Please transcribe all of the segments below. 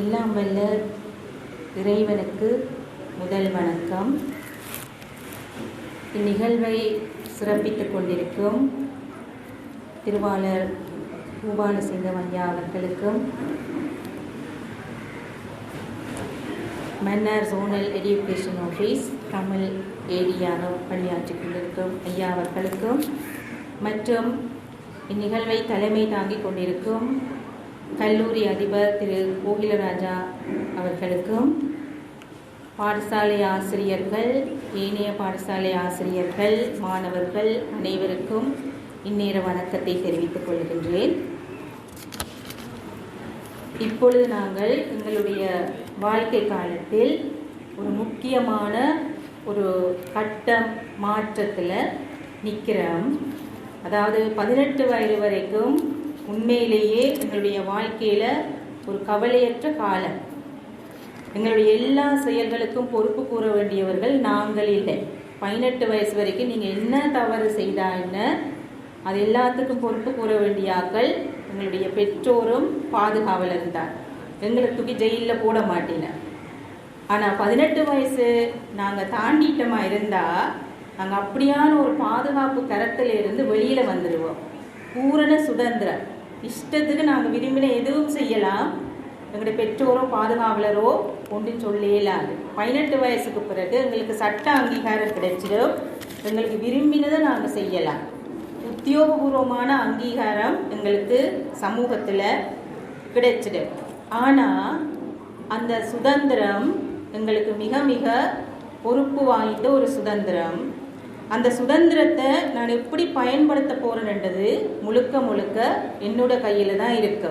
எல்லாம் வல்ல இறைவனுக்கு முதல் வணக்கம். இந்நிகழ்வை சிறப்பித்துக் கொண்டிருக்கும் திருவாளர் பூபாலசிங்கம் ஐயா அவர்களுக்கும் Mannar zonal education office Tamil ஏரியாக பணியாற்றிக் கொண்டிருக்கும் ஐயா அவர்களுக்கும் மற்றும் இந்நிகழ்வை தலைமை தாங்கிக் கொண்டிருக்கும் கல்லூரி அதிபர் திரு கோகிலராஜா அவர்களுக்கும் பாடசாலை ஆசிரியர்கள் ஏனைய பாடசாலை ஆசிரியர்கள் மாணவர்கள் அனைவருக்கும் இந்நேர வணக்கத்தை தெரிவித்துக் கொள்கின்றேன். இப்பொழுது நாங்கள் எங்களுடைய வாழ்க்கை காலத்தில் ஒரு முக்கியமான ஒரு கட்ட மாற்றத்தில் நிற்கிறோம் அதாவது பதினெட்டு வயது வரைக்கும் உண்மையிலேயே எங்களுடைய வாழ்க்கையில் ஒரு கவலையற்ற காலம். எங்களுடைய எல்லா செயல்களுக்கும் பொறுப்பு கூற வேண்டியவர்கள் நாங்கள் இல்லை. பதினெட்டு வயசு வரைக்கும் நீங்கள் என்ன தவறு செய்தா அது எல்லாத்துக்கும் பொறுப்பு கூற வேண்டிய ஆக்கள் எங்களுடைய பெற்றோரும் பாதுகாவல் தான் எங்களை தூக்கி ஜெயிலில் போட மாட்டேன ஆனால் பதினெட்டு வயசு நாங்கள் தாண்டிட்டமா இருந்தால் நாங்கள் அப்படியான ஒரு பாதுகாப்பு கரத்தில் இருந்து வெளியில் வந்துடுவோம் பூரண சுதந்திரம். இஷ்டத்துக்கு நாங்கள் விரும்பின எதுவும் செய்யலாம். எங்களுடைய பெற்றோரோ பாதுகாவலரோ ஒன்றும் சொல்ல இயலாது பதினெட்டு வயசுக்கு பிறகு எங்களுக்கு சட்ட அங்கீகாரம் கிடைச்சிடும். எங்களுக்கு விரும்பினதை நாங்கள் செய்யலாம். உத்தியோகபூர்வமான அங்கீகாரம் எங்களுக்கு சமூகத்தில் கிடைச்சிடும். ஆனால் அந்த சுதந்திரம் எங்களுக்கு மிக மிக பொறுப்பு வாய்ந்த ஒரு சுதந்திரம். அந்த சுதந்திரத்தை நான் எப்படி பயன்படுத்த போகிறேன்ன்றது முழுக்க முழுக்க என்னோட கையில் தான் இருக்கு.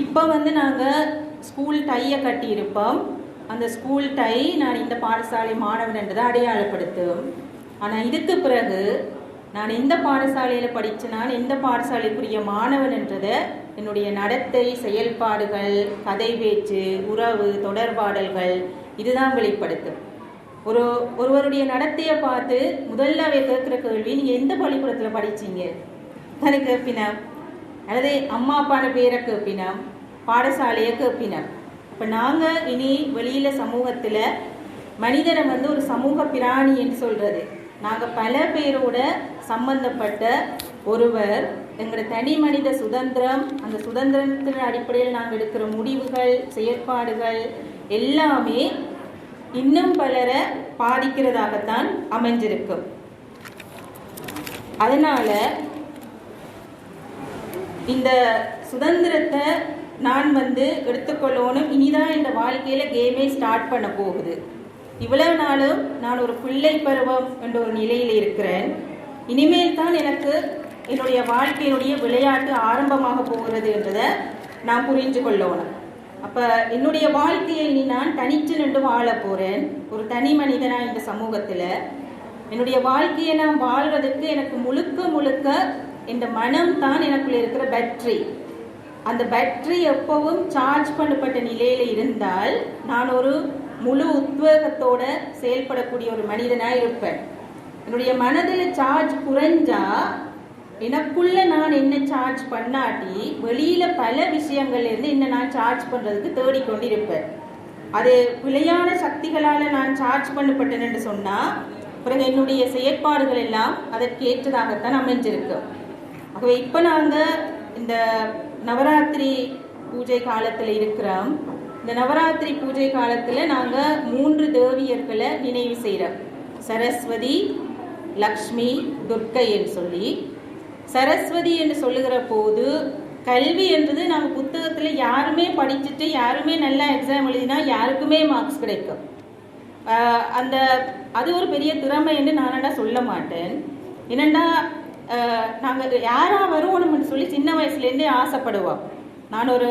இப்போ வந்து நாங்கள் ஸ்கூல் டையை கட்டியிருப்போம். அந்த ஸ்கூல் டை நான் இந்த பாடசாலை மாணவன் என்றதை அடையாளப்படுத்தும் ஆனால் இதுக்கு பிறகு நான் எந்த பாடசாலையில் படித்தனால் எந்த பாடசாலைக்குரிய மாணவன் என்றதை என்னுடைய நடத்தை செயல்பாடுகள் கதை பேச்சு உறவு தொடர்பாடல்கள் இதுதான் வெளிப்படுத்தும். ஒரு ஒருவருடைய நடத்தையை பார்த்து முதல்ல அவை கேட்குற கேள்வி நீங்கள் எந்த பள்ளிக்கூடத்தில் படிச்சீங்க? தானே கேட்பினம் அல்லது அம்மா அப்பான பேரை கேட்பினம் பாடசாலையை கேட்பினம் இப்போ நாங்கள் இனி வெளியில் சமூகத்தில் மனிதரை வந்து ஒரு சமூக பிராணி என்று சொல்கிறது நாங்கள் பல பேரோட சம்பந்தப்பட்ட ஒருவர் எங்களோட தனி மனித சுதந்திரம் அந்த சுதந்திரத்தின் அடிப்படையில் நாங்கள் எடுக்கிற முடிவுகள் செயற்பாடுகள் எல்லாமே இன்னும் பலரை பாதிக்கிறதாகத்தான் அமைஞ்சிருக்கும் அதனால இந்த சுதந்திரத்தை நான் வந்து எடுத்துக்கொள்ளணும். இனிதான் இந்த வாழ்க்கையில கேமே ஸ்டார்ட் பண்ண போகுது. இவ்வளவு நாளும் நான் ஒரு பிள்ளை பருவம் என்ற ஒரு நிலையில் இருக்கிறேன். இனிமேல் தான் எனக்கு என்னுடைய வாழ்க்கையினுடைய விளையாட்டு ஆரம்பமாக போகிறது என்றதை நான் புரிஞ்சு கொள்ளணும். அப்போ என்னுடைய வாழ்க்கையை நீ நான் தனித்து நின்று வாழ போகிறேன் ஒரு தனி மனிதனாக இந்த சமூகத்தில். என்னுடைய வாழ்க்கையை நான் வாழ்வதற்கு எனக்கு முழுக்க முழுக்க இந்த மனம் தான் எனக்குள்ள இருக்கிற பேட்டரி அந்த பேட்டரி எப்பவும் சார்ஜ் பண்ணப்பட்ட நிலையில் இருந்தால் நான் ஒரு முழு உத்வேகத்தோட செயல்படக்கூடிய ஒரு மனிதனாக இருப்பேன். என்னுடைய மனதில் சார்ஜ் குறைஞ்சா எனக்குள்ள நான் என்ன சார்ஜ் பண்ணாட்டி வெளியில பல விஷயங்கள்ல இருந்து என்ன நான் சார்ஜ் பண்றதுக்கு தேடிக்கொண்டிருப்பேன். அது பிழையான சக்திகளால நான் சார்ஜ் பண்ணப்பட்டேன் என்று சொன்னா பிறகு என்னுடைய செயற்பாடுகள் எல்லாம் அதற்கு ஏற்றதாகத்தான் அமைஞ்சிருக்கும் ஆகவே இப்போ நாங்கள் இந்த நவராத்திரி பூஜை காலத்தில் இருக்கிறோம். இந்த நவராத்திரி பூஜை காலத்தில் நாங்கள் மூன்று தேவியர்களை நினைவு செய்கிறோம் சரஸ்வதி லக்ஷ்மி துர்க்கைன்னு சொல்லி. சரஸ்வதி என்று சொல்லுகிற போது கல்வி என்றது நாங்கள் புத்தகத்தில் யாருமே படிச்சுட்டு யாருமே நல்லா எக்ஸாம் எழுதினா யாருக்குமே மார்க்ஸ் கிடைக்கும் அந்த அது ஒரு பெரிய திறமை என்று நானடா சொல்ல மாட்டேன். என்னென்னா நாங்கள் யாராக வருவோம்னு சொல்லி சின்ன வயசுலேருந்தே ஆசைப்படுவோம். நான் ஒரு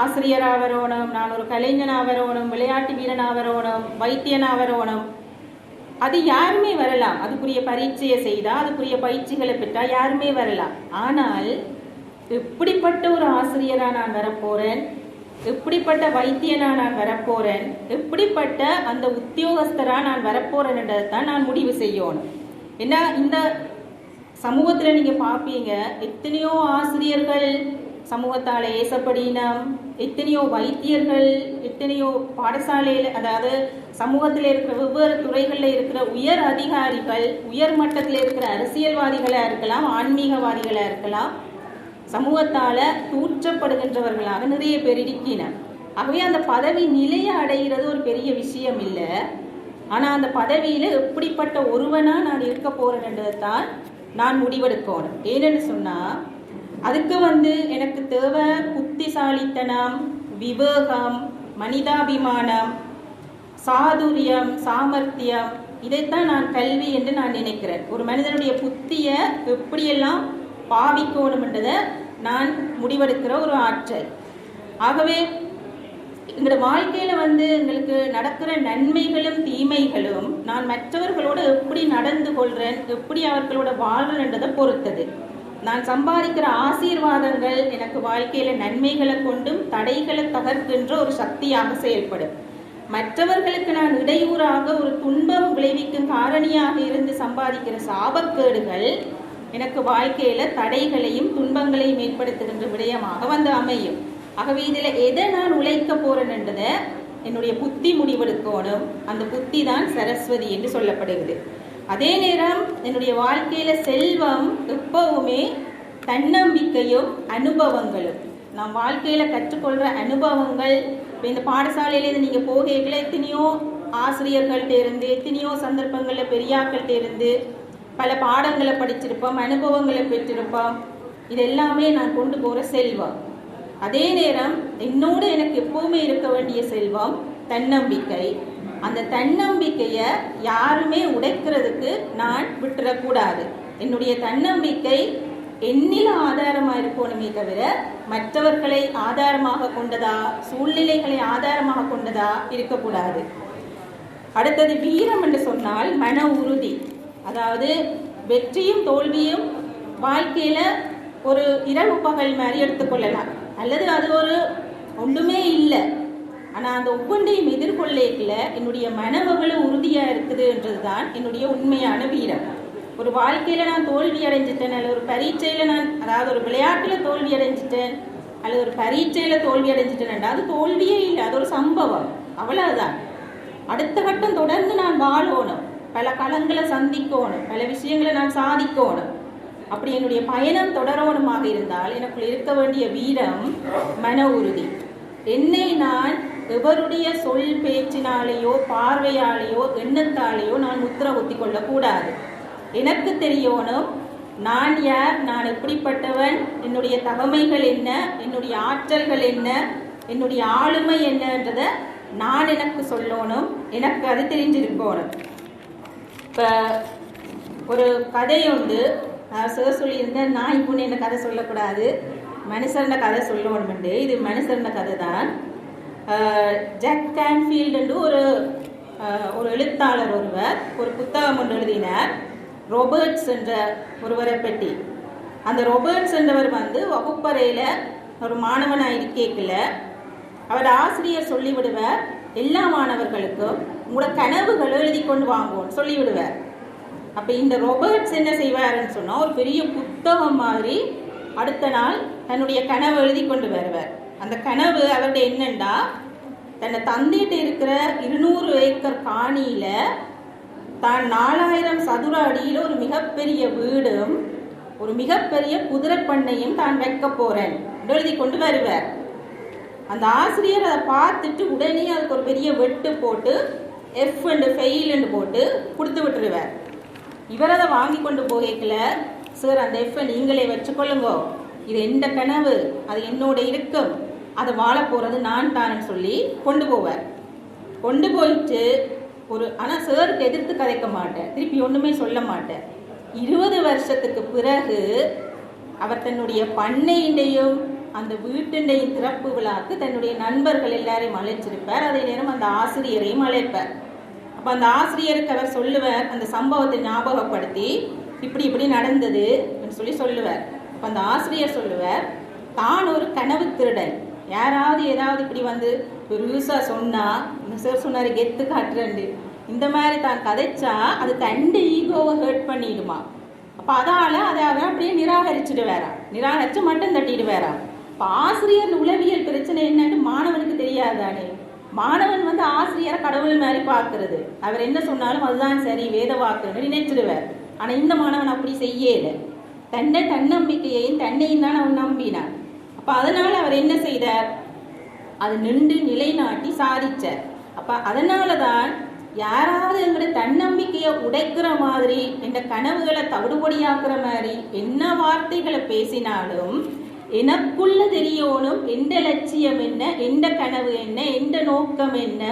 ஆசிரியராக வரணும் நான் ஒரு கலைஞனாக வரணும் விளையாட்டு வீரனாக வரணும் வைத்தியனாக வரணும் அது யாருமே வரலாம். அதுக்குரிய பரீட்சையை செய்தால் அதுக்குரிய பயிற்சிகளை பெற்றால் யாருமே வரலாம். ஆனால் எப்படிப்பட்ட ஒரு ஆசிரியராக நான் வரப்போகிறேன் எப்படிப்பட்ட வைத்தியனா நான் வரப்போறேன்? எப்படிப்பட்ட அந்த உத்தியோகஸ்தரா நான் வரப்போறேன்றதை தான் நான் முடிவு செய்யணும். ஏன்னா இந்த சமூகத்தில் நீங்கள் பார்ப்பீங்க எத்தனையோ ஆசிரியர்கள் சமூகத்தால் ஏசப்படினம் எத்தனையோ வைத்தியர்கள் எத்தனையோ பாடசாலையில் அதாவது சமூகத்தில் இருக்கிற வெவ்வேறு துறைகளில் இருக்கிற உயர் அதிகாரிகள் உயர் மட்டத்தில் இருக்கிற அரசியல்வாதிகளாக இருக்கலாம் ஆன்மீகவாதிகளாக இருக்கலாம் சமூகத்தால் தூற்றப்படுகின்றவர்களாக நிறைய பேர் இருக்கினர். ஆகவே அந்த பதவி நிலையை அடைகிறது ஒரு பெரிய விஷயம் இல்லை. ஆனால் அந்த பதவியில் எப்படிப்பட்ட ஒருவனாக நான் இருக்க போகிறேன்ன்றதை தான் நான் முடிவெடுக்கணும். ஏன்னு சொன்னால் அதுக்கு வந்து எனக்கு தேவை புத்திசாலித்தனம் விவேகம் மனிதாபிமானம் சாதுரியம் சாமர்த்தியம் இதைத்தான் நான் கல்வி என்று நான் நினைக்கிறேன். ஒரு மனிதனுடைய புத்தியை எப்படியெல்லாம் பாவிக்கணும்ன்றதை நான் முடிவெடுக்கிற ஒரு ஆற்றல். ஆகவே எங்களோட வாழ்க்கையில் வந்து எங்களுக்கு நடக்கிற நன்மைகளும் தீமைகளும் நான் மற்றவர்களோடு எப்படி நடந்து கொள்கிறேன் எப்படி அவர்களோட வாழ்கிறேன்றதை பொறுத்தது. நான் சம்பாதிக்கிற ஆசீர்வாதங்கள் எனக்கு வாழ்க்கையில நன்மைகளை கொண்டும் தடைகளை தகர்க்கின்ற ஒரு சக்தியாக செயல்படும். மற்றவர்களுக்கு நான் இடையூறாக ஒரு துன்பம் விளைவிக்கும் காரணியாக இருந்து சம்பாதிக்கிற சாபக்கேடுகள் எனக்கு வாழ்க்கையில தடைகளையும் துன்பங்களையும் ஏற்படுத்துகின்ற விடயமாக வந்து அமையும். ஆகவே இதில் எதை நான் உழைக்க போறேன்ன்றதை என்னுடைய புத்தி முடிவெடுக்கணும். அந்த புத்தி தான் சரஸ்வதி என்று சொல்லப்படுகிறது. அதே நேரம் என்னுடைய வாழ்க்கையில செல்வம் எப்பவுமே தன்னம்பிக்கையும் அனுபவங்களும். நாம் வாழ்க்கையில கற்றுக்கொள்ற அனுபவங்கள் இப்போ இந்த பாடசாலையிலேருந்து நீங்க போகைகளை எத்தனையோ ஆசிரியர்கள்ட்ட இருந்து எத்தனையோ சந்தர்ப்பங்களில் பெரியாக்கள்கிட்ட இருந்து பல பாடங்களை படிச்சிருப்போம் அனுபவங்களை பெற்றிருப்போம். இது எல்லாமே நான் கொண்டு போகிற செல்வம். அதே நேரம் என்னோடு எனக்கு எப்பவுமே இருக்க வேண்டிய செல்வம் தன்னம்பிக்கை. அந்த தன்னம்பிக்கையை யாருமே உடைக்கிறதுக்கு நான் விட்டுறக்கூடாது. என்னுடைய தன்னம்பிக்கை எண்ணில ஆதாரமாக இருக்கணுமே தவிர மற்றவர்களை ஆதாரமாக கொண்டதா சூழ்நிலைகளை ஆதாரமாக கொண்டதா இருக்கக்கூடாது. அடுத்தது வீரம் என்று சொன்னால் மன உறுதி. அதாவது வெற்றியும் தோல்வியும் வாழ்க்கையில் ஒரு இரவு பகல் மாதிரி எடுத்துக்கொள்ளலாம். அல்லது அது ஒரு ஒன்றுமே இல்லை. ஆனால் அந்த ஒவ்வொன்றையும் எதிர்கொள்ளேக்கில் என்னுடைய மனமகள உறுதியாக இருக்குதுன்றது தான் என்னுடைய உண்மையான வீரம். ஒரு வாழ்க்கையில் நான் தோல்வி அடைஞ்சிட்டேன் அல்லது ஒரு பரீட்சையில் நான் அதாவது ஒரு விளையாட்டில் தோல்வி அடைஞ்சிட்டேன் அல்லது ஒரு பரீட்சையில் தோல்வி அடைஞ்சிட்டேன் அது தோல்வியே இல்லை அது ஒரு சம்பவம். அவ்வளவுதான். அடுத்த கட்டம் தொடர்ந்து நான் வாழணும். பல களங்களை சந்திக்கணும். பல விஷயங்களை நான் சாதிக்கணும். அப்படி என்னுடைய பயணம் தொடரணுமாக இருந்தால் எனக்குள் இருக்க வேண்டிய வீரம் மன உறுதி. என்னை நான் எவருடைய சொல் பேச்சினாலேயோ பார்வையாலேயோ எண்ணத்தாலேயோ நான் முத்திர ஒத்தி கொள்ளக்கூடாது. எனக்கு தெரியணும் நான் யார்? நான் எப்படிப்பட்டவன்? என்னுடைய தகமைகள் என்ன? என்னுடைய ஆற்றல்கள் என்ன? என்னுடைய ஆளுமை என்னன்றதை நான் எனக்கு சொல்லணும் எனக்கு அது தெரிஞ்சிருக்கணும் இப்போ ஒரு கதை உண்டு. நான் சிவ சொல்லியிருந்தேன் நான் இப்போ என்ன கதை சொல்லக்கூடாது. மனுஷர்ன கதை சொல்லணும்ண்டு இது மனுஷர்ன கதை தான் ஜாக் கேன்ஃபீல்டு ஒரு ஒரு எழுத்தாளர் ஒருவர் ஒரு புத்தகம் ஒன்று எழுதினார். ரோபர்ட்ஸ் என்ற ஒருவரை பற்றி. அந்த ரோபர்ட்ஸ் என்றவர் வந்து வகுப்பறையில் ஒரு மாணவனாக இருக்கேக்கில் அவர் ஆசிரியர் சொல்லிவிடுவார் எல்லா மாணவர்களுக்கும் உங்களோட கனவுகள் எழுதி கொண்டு வாங்குவோம் சொல்லிவிடுவார். அப்போ இந்த ரோபர்ட்ஸ் என்ன செய்வாருன்னு சொன்னால் ஒரு பெரிய புத்தகம் மாதிரி அடுத்த நாள் தன்னுடைய கனவு எழுதி கொண்டு வருவார். அந்த கனவு அவருடைய என்னண்டா? தன்னை தந்திட்டு இருக்கிற இருநூறு ஏக்கர் காணியில தான் நாலாயிரம் சதுர அடியில் ஒரு மிகப்பெரிய வீடும் ஒரு மிகப்பெரிய குதிரை பண்ணையும் தான் வைக்க போறேன் எழுதி கொண்டு வருவார். அந்த ஆசிரியர் அதை பார்த்துட்டு உடனே அதுக்கு ஒரு பெரிய வெட்டு போட்டு எஃப் அண்டு ஃபெயிலுன்னு போட்டு கொடுத்து விட்டுருவார். இவர் அதை வாங்கி கொண்டு போகல சார் அந்த எஃப்பை நீங்களே வச்சுக்கொள்ளுங்க. இது எந்த கனவு? அது என்னோட இருக்கும் அதை வாழ போகிறது நான் தானேன்னு சொல்லி கொண்டு போவார். கொண்டு போயிட்டு ஒரு ஆனால் சேருக்கு எதிர்த்து கதைக்க மாட்டேன் திருப்பி ஒன்றுமே சொல்ல மாட்டேன் இருபது வருஷத்துக்கு பிறகு அவர் தன்னுடைய பண்ணையினையும் அந்த வீட்டினையும் திறப்பு விழாக்கு தன்னுடைய நண்பர்கள் எல்லாரையும் அழைச்சிருப்பார். அதே நேரம் அந்த ஆசிரியரையும் அழைப்பார். அப்போ அந்த ஆசிரியருக்கு அவர் சொல்லுவார் அந்த சம்பவத்தை ஞாபகப்படுத்தி இப்படி இப்படி நடந்தது அப்படின்னு சொல்லி சொல்லுவார். அப்போ அந்த ஆசிரியர் சொல்லுவார் தான் ஒரு கனவு திருடன். யாராவது ஏதாவது இப்படி வந்து ஒரு யூஸாக சொன்னால் இந்த சார் சொன்னார் கெத்து காட்டுறண்டு இந்த மாதிரி தான் கதைச்சா அது தண்டு ஈகோவை ஹர்ட் பண்ணிடுமா? அப்போ அதால் அதை அவன் அப்படியே நிராகரிச்சுட்டு வேறான் நிராகரித்து மட்டும் தட்டிட்டு வேறான் இப்போ ஆசிரியர் உளவியல் பிரச்சனை என்னன்னு மாணவனுக்கு தெரியாதானே? மாணவன் வந்து ஆசிரியரை கடவுள் மாதிரி பார்க்கறது. அவர் என்ன சொன்னாலும் அதுதான் சரி வேத வாக்குன்னு நினைச்சிடுவார். ஆனால் இந்த மாணவன் அப்படி செய்யலை. தன்னை தன்னம்பிக்கையையும் தன்னையும் தான் அவன் நம்பினான். அப்ப அதனால அவர் என்ன செய்தார்? அது நின்று நிலைநாட்டி சாதிச்சார். அப்ப அதனால தான் யாராவது எங்களுடைய தன்னம்பிக்கையை உடைக்கிற மாதிரி இந்த கனவுகளை தவிடுபடியாக்குற மாதிரி என்ன வார்த்தைகளை பேசினாலும் எனக்குள்ள தெரியணும் எந்த லட்சியம் என்ன எந்த கனவு என்ன எந்த நோக்கம் என்ன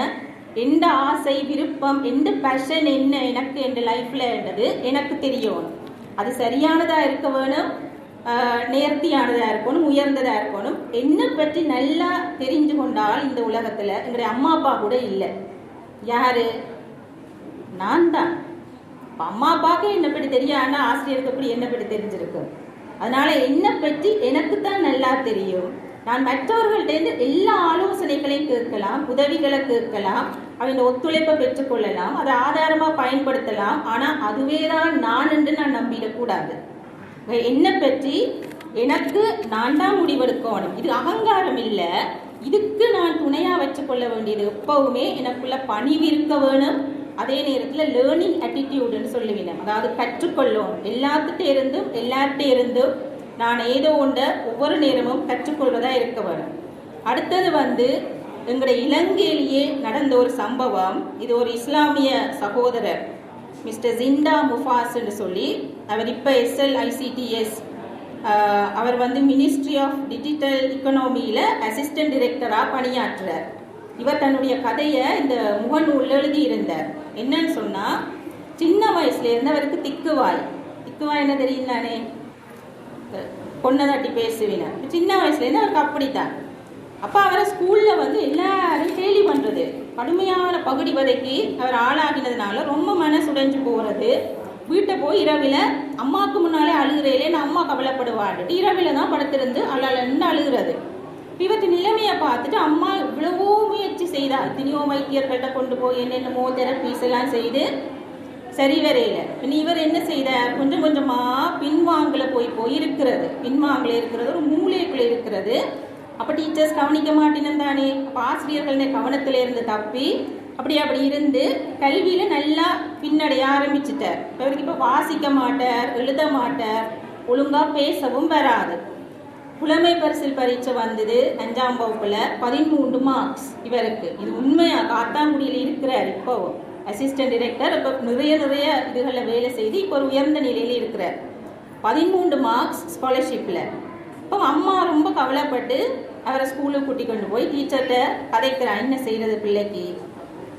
எந்த ஆசை விருப்பம் எந்த பேஷன் என்ன எனக்கு என் லைஃப்லன்றது எனக்கு தெரியணும். அது சரியானதா இருக்க வேணும்? நேர்த்தியானதாக இருக்கணும் உயர்ந்ததாக இருக்கணும். என்னை பற்றி நல்லா தெரிஞ்சு கொண்டால் இந்த உலகத்தில் எங்களுடைய அம்மா அப்பா கூட இல்லை. யாரு? நான் தான். அம்மா அப்பாவுக்கு என்னை பற்றி தெரியும். ஆசிரியருக்கு எப்படி என்னை பற்றி தெரிஞ்சிருக்கு? அதனால என்னை பற்றி எனக்கு தான் நல்லா தெரியும். நான் மற்றவர்கள்ட்ட எல்லா ஆலோசனைகளையும் கேட்கலாம் உதவிகளை கேட்கலாம் அவங்க ஒத்துழைப்பை பெற்றுக்கொள்ளலாம் அதை ஆதாரமாக பயன்படுத்தலாம். ஆனால் அதுவே தான் நான் என்று நான் நம்பிடக்கூடாது. என்னை பற்றி எனக்கு நான் தான் முடிவெடுக்கணும். இது அகங்காரம் இல்லை. இதுக்கு நான் துணையாக வச்சுக்கொள்ள வேண்டியது எப்பவுமே எனக்குள்ள பணிவு இருக்க வேணும். அதே நேரத்தில் லேர்னிங் அட்டிடியூடுன்னு சொல்லுவேன் அதாவது கற்றுக்கொள்ளும். எல்லாத்துகிட்ட இருந்தும் எல்லார்கிட்ட இருந்தும் நான் ஏதோ ஒன்றை ஒவ்வொரு நேரமும் கற்றுக்கொள்வதா இருக்க வேணும். அடுத்தது வந்து எங்களுடைய இலங்கையிலேயே நடந்த ஒரு சம்பவம். இது ஒரு இஸ்லாமிய சகோதரர். மிஸ்டர் ஜிண்டா முஃபாஸ்ன்னு சொல்லி அவர் இப்போ எஸ்எல்ஐசிடிஎஸ் அவர் வந்து மினிஸ்ட்ரி ஆஃப் டிஜிட்டல் இக்கனாமியில் அசிஸ்டன்ட் டிரெக்டராக பணியாற்றுறார் இவர் தன்னுடைய கதையை இந்த முகநூலில் எழுதி இருந்தார் என்னன்னு சொன்னால் சின்ன வயசுலேருந்து அவருக்கு திக்குவாய் திக்குவாய் என்ன தெரியும் தானே பொண்ணை தட்டி பேசுவினர் சின்ன வயசுலேருந்து அவருக்கு அப்படித்தான். அப்போ அவரை ஸ்கூலில் வந்து எல்லாரும் கேலி பண்ணுறது கடுமையான பகுடி வதைக்கு அவர் ஆளாகினதுனால ரொம்ப மனசுடைஞ்சு போகிறது வீட்டை போய் இரவில் அம்மாவுக்கு முன்னாலே அழுகிறேலே நான் அம்மா கவலைப்படுவாட்டு இரவில் தான் படுத்திருந்து அழலன்னு அழுகிறது. இவற்றை நிலைமையை பார்த்துட்டு அம்மா இவ்வளவோ முயற்சி செய்தா இத்தனையோ வைத்தியர்கள்ட்ட கொண்டு போய் என்னென்னமோ தெரப்பீஸ் எல்லாம் செய்து சரி வரையில. இனி இவர் என்ன செய்தார்? கொஞ்சம் கொஞ்சமாக பின்வாங்கல போய் போய் இருக்கிறது. பின்வாங்கல இருக்கிறது ஒரு மூலைக்குள்ள இருக்கிறது. அப்ப டீச்சர்ஸ் கவனிக்க மாட்டேன்னு தானே? அப்ப ஆசிரியர்கள் கவனத்தில் இருந்து தப்பி அப்படி அப்படி இருந்து கல்வியில நல்லா பின்னடைய ஆரம்பிச்சிட்டார். இப்ப இவருக்கு இப்ப வாசிக்க மாட்டார் எழுத மாட்டார் ஒழுங்கா பேசவும் வராது. புலமை பரிசில் பரீட்சை வந்தது அஞ்சாம் வகுப்புல பதிமூன்று மார்க்ஸ் இவருக்கு. இது உண்மையா? காத்தாங்குடியில் இருக்கிறார் இப்போ. அசிஸ்டன்ட் டிரெக்டர் இப்போ நிறைய நிறைய இதுகளில் வேலை செய்து இப்போ ஒரு உயர்ந்த நிலையில் இருக்கிறார். பதிமூன்று மார்க்ஸ் ஸ்காலர்ஷிப்பில் இப்போ அம்மா ரொம்ப கவலைப்பட்டு அவரை ஸ்கூலுக்கு கூட்டி கொண்டு போய் டீச்சர்கிட்ட கதைக்கிறான் என்ன செய்யறது பிள்ளைக்கு.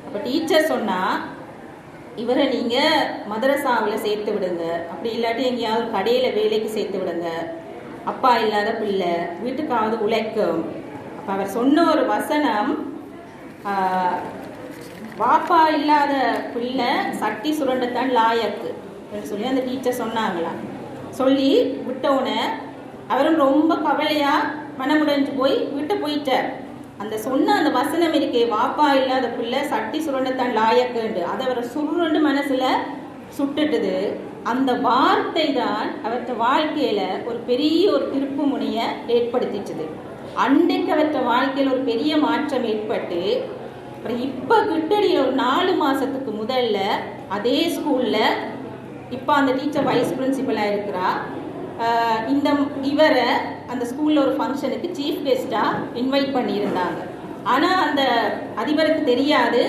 அப்போ டீச்சர் சொன்னா இவரை நீங்கள் மதரசாவில் சேர்த்து விடுங்க. அப்படி இல்லாட்டி எங்கேயாவது கடையில் வேலைக்கு சேர்த்து விடுங்க. அப்பா இல்லாத பிள்ளை வீட்டுக்காவது உழைக்கும். அப்போ அவர் சொன்ன ஒரு வசனம் வாப்பா இல்லாத பிள்ளை சட்டி சுரண்டத்தான் லாயக்கு அப்படின்னு சொல்லி அந்த டீச்சர் சொன்னாங்களாம். சொல்லி விட்டவுடனே அவரும் ரொம்ப கவலையாக மனமுடைஞ்சு போய் விட்டு போயிட்டார். அந்த சொன்ன அந்த வசனம் இருக்கே வாப்பா இல்லாத பிள்ளை சட்டி சுரண்டத்தான் லாயக்குண்டு அதை அவரை சுருண்டு மனசுல சுட்டுட்டுது. அந்த வார்த்தை தான் அவற்ற வாழ்க்கையில ஒரு பெரிய ஒரு திருப்பு முனைய ஏற்படுத்திச்சுது. அன்றைக்கு அவற்ற வாழ்க்கையில் ஒரு பெரிய மாற்றம் ஏற்பட்டு அப்புறம் இப்ப கிட்டடி ஒரு நாலு மாசத்துக்கு முதல்ல அதே ஸ்கூல்ல இப்போ அந்த டீச்சர் வைஸ் பிரின்சிபலாக இருக்கிறா. இந்த இவரை அந்த ஸ்கூலில் ஒரு ஃபங்க்ஷனுக்கு சீஃப் கெஸ்ட்டாக இன்வைட் பண்ணியிருந்தாங்க. ஆனால் அந்த அதிபருக்கு தெரியாது.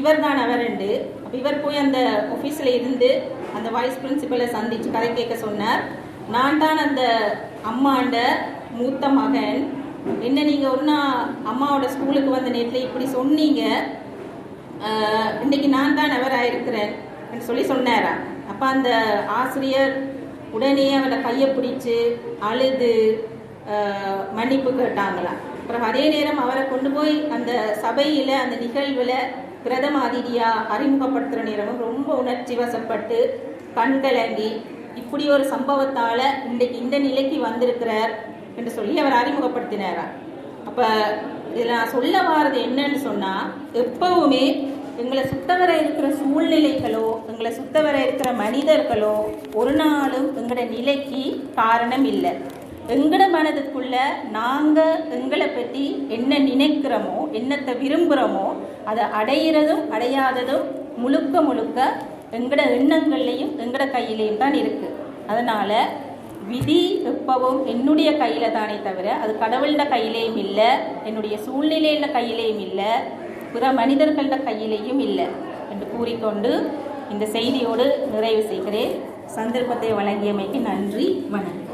இவர் தான் அவருண்டு அப்போ இவர் போய் அந்த ஆஃபீஸில் இருந்து அந்த வைஸ் பிரின்சிபலை சந்தித்து கதை கேட்க சொன்னார். நான் தான் அந்த அம்மாண்ட மூத்த மகன். என்ன நீங்கள் ஒரு நாள் அம்மாவோட ஸ்கூலுக்கு வந்த நேரத்தில் இப்படி சொன்னீங்க? இன்றைக்கி இன்னைக்கு நான் தான் அவராக இருக்கிறேன் சொல்லி சொன்னாரா. அப்போ அந்த ஆசிரியர் உடனே அவரை கையை பிடிச்சி அழுது மன்னிப்பு கேட்டாங்களாம். அப்புறம் அதே நேரம் அவரை கொண்டு போய் அந்த சபையில் அந்த நிகழ்வில் பிரதம அதிதியாக அறிமுகப்படுத்துகிற நேரமும் ரொம்ப உணர்ச்சி வசப்பட்டு கண்கலங்கி இப்படி ஒரு சம்பவத்தால் இன்றைக்கு இந்த நிலைக்கு வந்திருக்கிறார் என்று சொல்லி அவர் அறிமுகப்படுத்தினாராம். அப்போ இதில் நான் சொல்ல வாரது என்னன்னு சொன்னால் எப்பவுமே எங்களை சுத்தவர இருக்கிற சூழ்நிலைகளோ எங்களை சுத்தவர இருக்கிற மனிதர்களோ ஒரு நாளும் எங்களோட நிலைக்கு காரணம் இல்லை. எங்களோட மனதுக்குள்ள நாங்கள் எங்களை பற்றி என்ன நினைக்கிறோமோ என்னத்தை விரும்புகிறோமோ அதை அடையிறதும் அடையாததும் முழுக்க முழுக்க எங்கட எண்ணங்கள்லையும் எங்களோட கையிலையும் தான் இருக்குது அதனால் விதி எப்பவும் என்னுடைய கையில் தானே தவிர அது கடவுளோட கையிலேயும் இல்லை என்னுடைய சூழ்நிலையில கையிலேயும் இல்லை பிற மனிதர்களோட கையிலேயும் இல்லை என்று கூறிக்கொண்டு இந்த செய்தியோடு நிறைவு செய்கிறேன். சந்தர்ப்பத்தை வழங்கியமைக்கு நன்றி வணக்கம்.